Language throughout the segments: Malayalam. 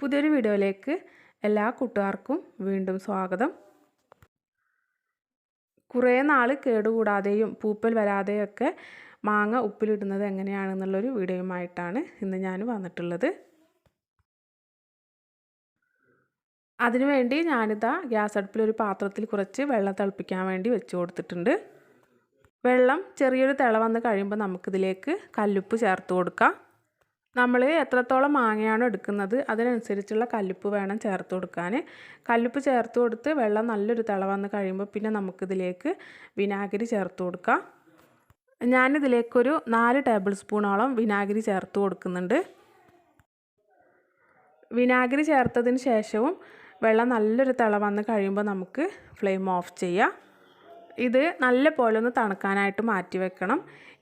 പുതിയൊരു വീഡിയോയിലേക്ക് എല്ലാ കൂട്ടുകാർക്കും വീണ്ടും സ്വാഗതം. കുറേ നാൾ കേടുകൂടാതെയും പൂപ്പൽ വരാതെയൊക്കെ മാങ്ങ ഉപ്പിലിടുന്നത് എങ്ങനെയാണെന്നുള്ളൊരു വീഡിയോയുമായിട്ടാണ് ഇന്ന് ഞാൻ വന്നിട്ടുള്ളത്. അതിനുവേണ്ടി ഞാനിതാ ഗ്യാസ് അടുപ്പിൽ ഒരു പാത്രത്തിൽ കുറച്ച് വെള്ളം തിളപ്പിക്കാൻ വേണ്ടി വെച്ച് കൊടുത്തിട്ടുണ്ട്. വെള്ളം ചെറിയൊരു തിള വന്ന് കഴിയുമ്പോൾ നമുക്കിതിലേക്ക് കല്ലുപ്പ് ചേർത്ത് കൊടുക്കാം. നമ്മൾ എത്രത്തോളം മാങ്ങയാണ് എടുക്കുന്നത് അതിനനുസരിച്ചുള്ള കല്ലുപ്പ് വേണം ചേർത്ത് കൊടുക്കാൻ. കല്ലുപ്പ് ചേർത്ത് കൊടുത്ത് വെള്ളം നല്ലൊരു തിള വന്ന് കഴിയുമ്പോൾ പിന്നെ നമുക്കിതിലേക്ക് വിനാഗിരി ചേർത്ത് കൊടുക്കാം. ഞാനിതിലേക്കൊരു നാല് ടേബിൾ സ്പൂണോളം വിനാഗിരി ചേർത്ത് കൊടുക്കുന്നുണ്ട്. വിനാഗിരി ചേർത്തതിന് ശേഷവും വെള്ളം നല്ലൊരു തിള വന്ന് കഴിയുമ്പോൾ നമുക്ക് ഫ്ലെയിം ഓഫ് ചെയ്യാം. ഇത് നല്ല പോലെ ഒന്ന് തണുക്കാനായിട്ട് മാറ്റി വെക്കണം.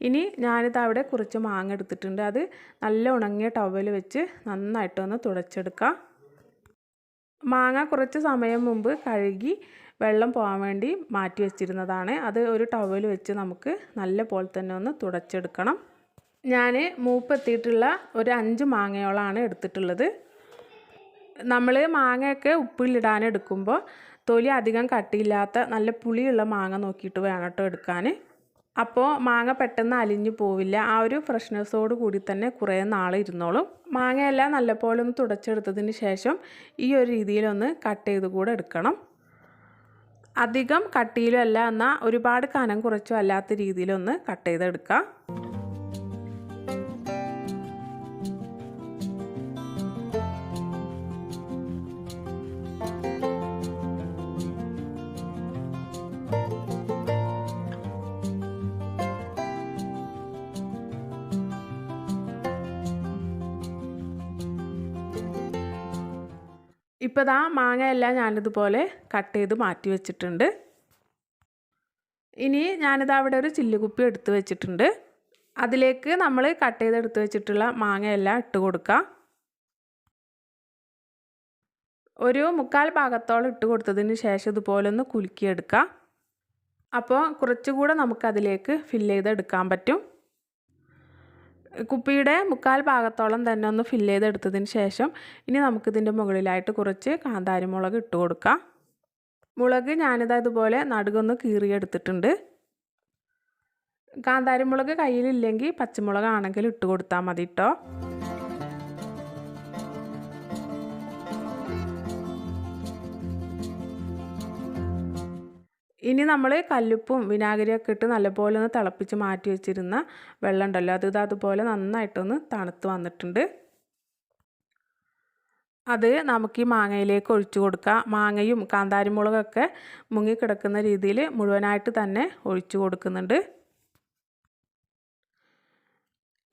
ഇനി ഞാനിത് അവിടെ കുറച്ച് മാങ്ങ എടുത്തിട്ടുണ്ട്. അത് നല്ല ഉണങ്ങിയ ടവൽ വെച്ച് നന്നായിട്ടൊന്ന് തുടച്ചെടുക്കാം. മാങ്ങ കുറച്ച് സമയം മുമ്പ് കഴുകി വെള്ളം പോകാൻ വേണ്ടി മാറ്റി വെച്ചിരുന്നതാണ്. അത് ഒരു ടവൽ വെച്ച് നമുക്ക് നല്ല പോലെ തന്നെ ഒന്ന് തുടച്ചെടുക്കണം. ഞാൻ മൂപ്പെത്തിയിട്ടുള്ള ഒരു അഞ്ച് മാങ്ങയോളാണ് എടുത്തിട്ടുള്ളത്. നമ്മൾ മാങ്ങയൊക്കെ ഉപ്പിലിടാൻ എടുക്കുമ്പോൾ തൊലി അധികം കട്ടിയില്ലാത്ത നല്ല പുളിയുള്ള മാങ്ങ നോക്കിയിട്ട് വേണം കേട്ടോ എടുക്കാൻ. അപ്പോൾ മാങ്ങ പെട്ടെന്ന് അലിഞ്ഞു പോവില്ല. ആ ഒരു ഫ്രഷ്നെസ്സോട് കൂടി തന്നെ കുറേ നാൾ ഇരുന്നോളും. മാങ്ങയെല്ലാം നല്ലപോലെ ഒന്ന് തുടച്ചെടുത്തതിന് ശേഷം ഈ ഒരു രീതിയിലൊന്ന് കട്ട് ചെയ്ത് കൂടെ എടുക്കണം. അധികം കട്ടിയിലും അല്ല എന്നാൽ ഒരുപാട് കനം കുറച്ചും അല്ലാത്ത രീതിയിലൊന്ന് കട്ട് ചെയ്തെടുക്കാം. ഇപ്പോൾ ദാ മാങ്ങയെല്ലാം ഞാനിതുപോലെ കട്ട് ചെയ്ത് മാറ്റി വെച്ചിട്ടുണ്ട്. ഇനി ഞാനിത് അവിടെ ഒരു ചില്ലുകുപ്പി എടുത്ത് വെച്ചിട്ടുണ്ട്. അതിലേക്ക് നമ്മൾ കട്ട് ചെയ്ത് ചെയ്തെടുത്ത് വെച്ചിട്ടുള്ള മാങ്ങയെല്ലാം ഇട്ട് കൊടുക്കാം. ഒരു മുക്കാൽ ഭാഗത്തോളം ഇട്ട് കൊടുത്തതിന് ശേഷം ഇതുപോലെ ഒന്ന് കുലുക്കിയെടുക്കാം. അപ്പോൾ കുറച്ചുകൂടെ നമുക്കതിലേക്ക് ഫില്ല് ചെയ്തെടുക്കാൻ പറ്റും. കുപ്പിയുടെ മുക്കാൽ ഭാഗത്തോളം തന്നെ ഒന്ന് ഫില്ല് ചെയ്തെടുത്തതിന് ശേഷം ഇനി നമുക്കിതിന്റെ മുകളിലായിട്ട് കുറച്ച് കാന്താരിമുളക് ഇട്ട് കൊടുക്കാം. മുളക് ഞാനിത് ഇതുപോലെ നടുകൊന്ന് കീറിയെടുത്തിട്ടുണ്ട്. കാന്താരിമുളക് കയ്യിലില്ലെങ്കിൽ പച്ചമുളകാണെങ്കിൽ ഇട്ട് കൊടുത്താൽ മതി കേട്ടോ ഇനി നമ്മൾ കല്ലുപ്പും വിനാഗിരിയൊക്കെ ഇട്ട് നല്ലപോലെ ഒന്ന് തിളപ്പിച്ച് മാറ്റി വെച്ചിരുന്ന വെള്ളം ഉണ്ടല്ലോ അത് ഇത് അതുപോലെ നന്നായിട്ടൊന്ന് തണുത്ത് വന്നിട്ടുണ്ട്. അത് നമുക്ക് ഈ മാങ്ങയിലേക്ക് ഒഴിച്ചു കൊടുക്കാം. മാങ്ങയും കാന്താരിമുളകൊക്കെ മുങ്ങിക്കിടക്കുന്ന രീതിയിൽ മുഴുവനായിട്ട് തന്നെ ഒഴിച്ചു കൊടുക്കുന്നുണ്ട്.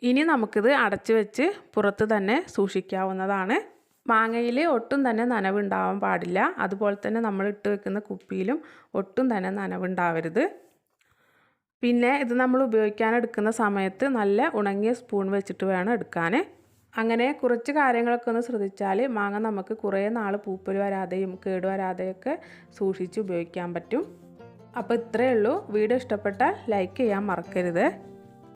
ഇനി നമുക്കിത് അടച്ചു വെച്ച് പുറത്ത് തന്നെ സൂക്ഷിക്കാവുന്നതാണ്. മാങ്ങയിൽ ഒട്ടും തന്നെ നനവുണ്ടാവാൻ പാടില്ല. അതുപോലെ തന്നെ നമ്മൾ ഇട്ട് വെക്കുന്ന കുപ്പിയിലും ഒട്ടും തന്നെ നനവുണ്ടാവരുത്. പിന്നെ ഇത് നമ്മൾ ഉപയോഗിക്കാൻ എടുക്കുന്ന സമയത്ത് നല്ല ഉണങ്ങിയ സ്പൂൺ വെച്ചിട്ട് വേണം എടുക്കാൻ അങ്ങനെ കുറച്ച് കാര്യങ്ങളൊക്കെ ഒന്ന് ശ്രദ്ധിച്ചാൽ മാങ്ങ നമുക്ക് കുറേ നാൾ പൂപ്പൽ വരാതെയും കേട് വരാതെയൊക്കെ സൂക്ഷിച്ച് ഉപയോഗിക്കാൻ പറ്റും. അപ്പോൾ ഇത്രയേ ഉള്ളൂ. വീഡിയോ ഇഷ്ടപ്പെട്ടാൽ ലൈക്ക് ചെയ്യാൻ മറക്കരുത്.